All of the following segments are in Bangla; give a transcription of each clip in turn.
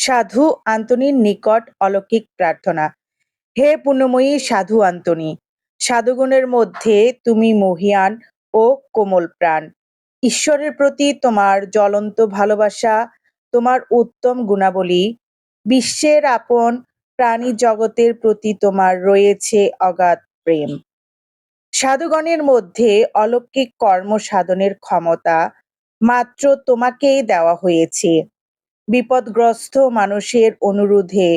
সাধু আন্তনির নিকট অলৌকিক প্রার্থনা। হে পুণ্যময়ী সাধু আন্তনি, সাধুগণের মধ্যে তুমি মহিয়ান ও কোমল প্রাণ। ঈশ্বরের প্রতি তোমার জ্বলন্ত ভালোবাসা, তোমার উত্তম গুণাবলী, বিশ্বের আপন প্রাণী জগতের প্রতি তোমার রয়েছে অগাধ প্রেম। সাধুগণের মধ্যে অলৌকিক কর্ম সাধনের ক্ষমতা মাত্র তোমাকেই দেওয়া হয়েছে। বিপদগ্রস্ত মানুষের অনুরোধে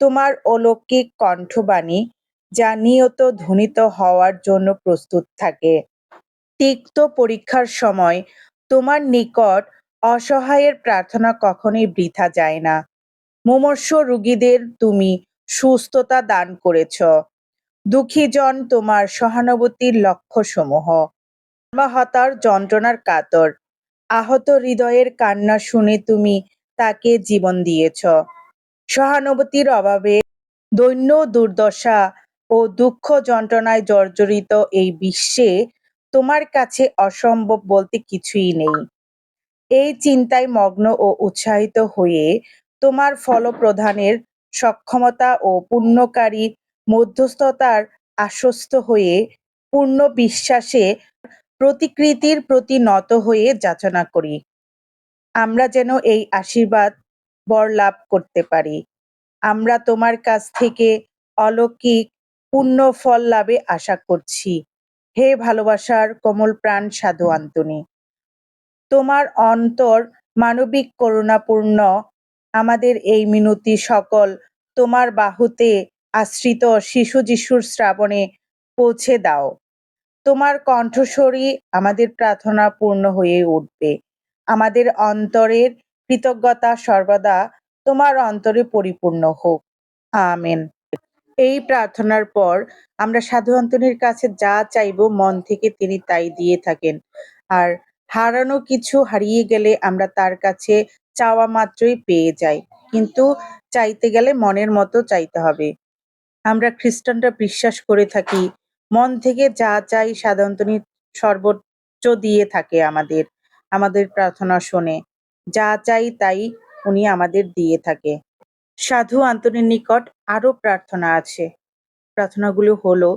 তোমার অলৌকিক কণ্ঠবাণী যা নিয়ত ধ্বনিত হওয়ার জন্য প্রস্তুত থাকে। তিক্ত পরীক্ষার সময় তোমার নিকট অসহায়ের প্রার্থনা কখনোই বৃথা যায় না। মুমূর্ষ রুগীদের তুমি সুস্থতা দান করেছ। দুঃখীজন তোমার সহানুভূতির লক্ষ্যসমূহ। মর্মাহতার যন্ত্রণার কাতর। আহত হৃদয়ের কান্না শুনে তুমি তাকে জীবন দিয়েছ। সহানুভূতির অভাবে দৈন্য দুর্দশা ও দুঃখ যন্ত্রণায় জর্জরিত এই বিশ্বে তোমার কাছে অসম্ভব বলতে কিছুই নেই। এই চিন্তায় মগ্ন ও উৎসাহিত হয়ে তোমার ফলপ্রদানের সক্ষমতা ও পুণ্যকারী মধ্যস্থতার আশ্বস্ত হয়ে পূর্ণ বিশ্বাসে প্রতিকৃতির প্রতি নত হয়ে যাচনা করি। আমরা যেন এই আশীর্বাদ বর লাভ করতে পারি। আমরা তোমার কাছ থেকে অলৌকিক পুণ্য ফল লাভে আশা করছি। হে ভালোবাসার কোমল প্রাণ সাধু আন্তনি, তোমার অন্তর মানবিক করুণাপূর্ণ। আমাদের এই মিনতি সকল তোমার বাহুতে আশ্রিত শিশু যিশুর শ্রাবণে পৌঁছে দাও। তোমার কণ্ঠস্বরী আমাদের প্রার্থনা পূর্ণ হয়ে উঠবে। আমাদের অন্তরের কৃতজ্ঞতা সর্বদা তোমার অন্তরে পরিপূর্ণ হোক। আমেন। এই প্রার্থনার পর আমরা সাধু অন্তনের কাছে যা চাইব মন থেকে তিনি তাই দিয়ে থাকেন। আর হারানো কিছু হারিয়ে গেলে আমরা তার কাছে চাওয়া মাত্রই পেয়ে যাই। কিন্তু চাইতে গেলে মনের মতো চাইতে হবে। আমরা খ্রিস্টানরা বিশ্বাস করে থাকি, মন থেকে যা চাই সাধারণতনি সর্বোচ্চ দিয়ে থাকে আমাদের। আমাদের প্রার্থনা শোনে। যা চাই তাই উনি আমাদের দিয়ে থাকে। সাধু আন্তনের নিকট আরও প্রার্থনা আছে। প্রার্থনাগুলো হলো,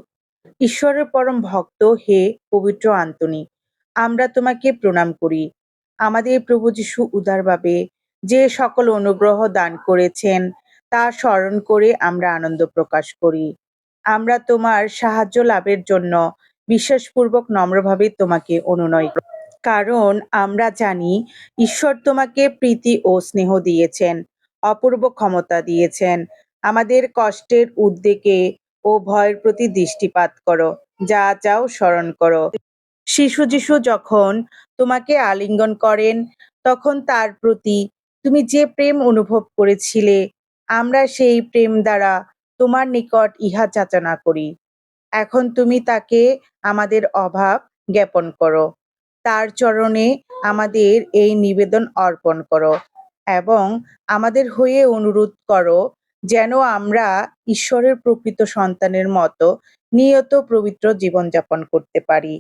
ঈশ্বরের পরম ভক্ত হে পবিত্র আন্তনি, আমরা তোমাকে প্রণাম করি। আমাদের প্রভু যিশু উদারভাবে যে সকল অনুগ্রহ দান করেছেন, তা স্মরণ করে আমরা আনন্দ প্রকাশ করি। আমরা তোমার সাহায্য লাভের জন্য বিশ্বাসপূর্বক নম্রভাবে তোমাকে অনুনয় করি। কারণ আমরা জানি ঈশ্বর তোমাকে প্রীতি ও স্নেহ দিয়েছেন, অপূর্ব ক্ষমতা দিয়েছেন। আমাদের কষ্টের উদ্বেগে ও ভয়ের প্রতি দৃষ্টিপাত করো, যা চাও স্মরণ করো। শিশু যিশু যখন তোমাকে আলিঙ্গন করেন, তখন তার প্রতি তুমি যে প্রেম অনুভব করেছিলে, আমরা সেই প্রেম দ্বারা তোমার নিকট ইহা যাচনা করি। এখন তুমি তাকে আমাদের অভাব জ্ঞাপন করো। তার চরণে আমাদের এই নিবেদন অর্পণ করো এবং আমাদের হয়ে অনুরোধ করো যেন আমরা ঈশ্বরের প্রকৃত সন্তানের মতো নিয়ত পবিত্র জীবনযাপন করতে পারি।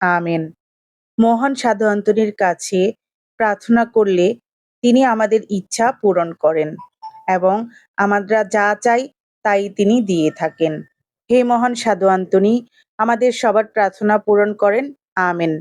আমেন। মহান সাধু আন্তনির কাছে প্রার্থনা করলে তিনি আমাদের ইচ্ছা পূরণ করেন এবং আমরা যা চাই তাই তিনি দিয়ে থাকেন। হে মহান সাধু আন্তনি আমাদের সবার প্রার্থনা পূরণ করেন। আমেন।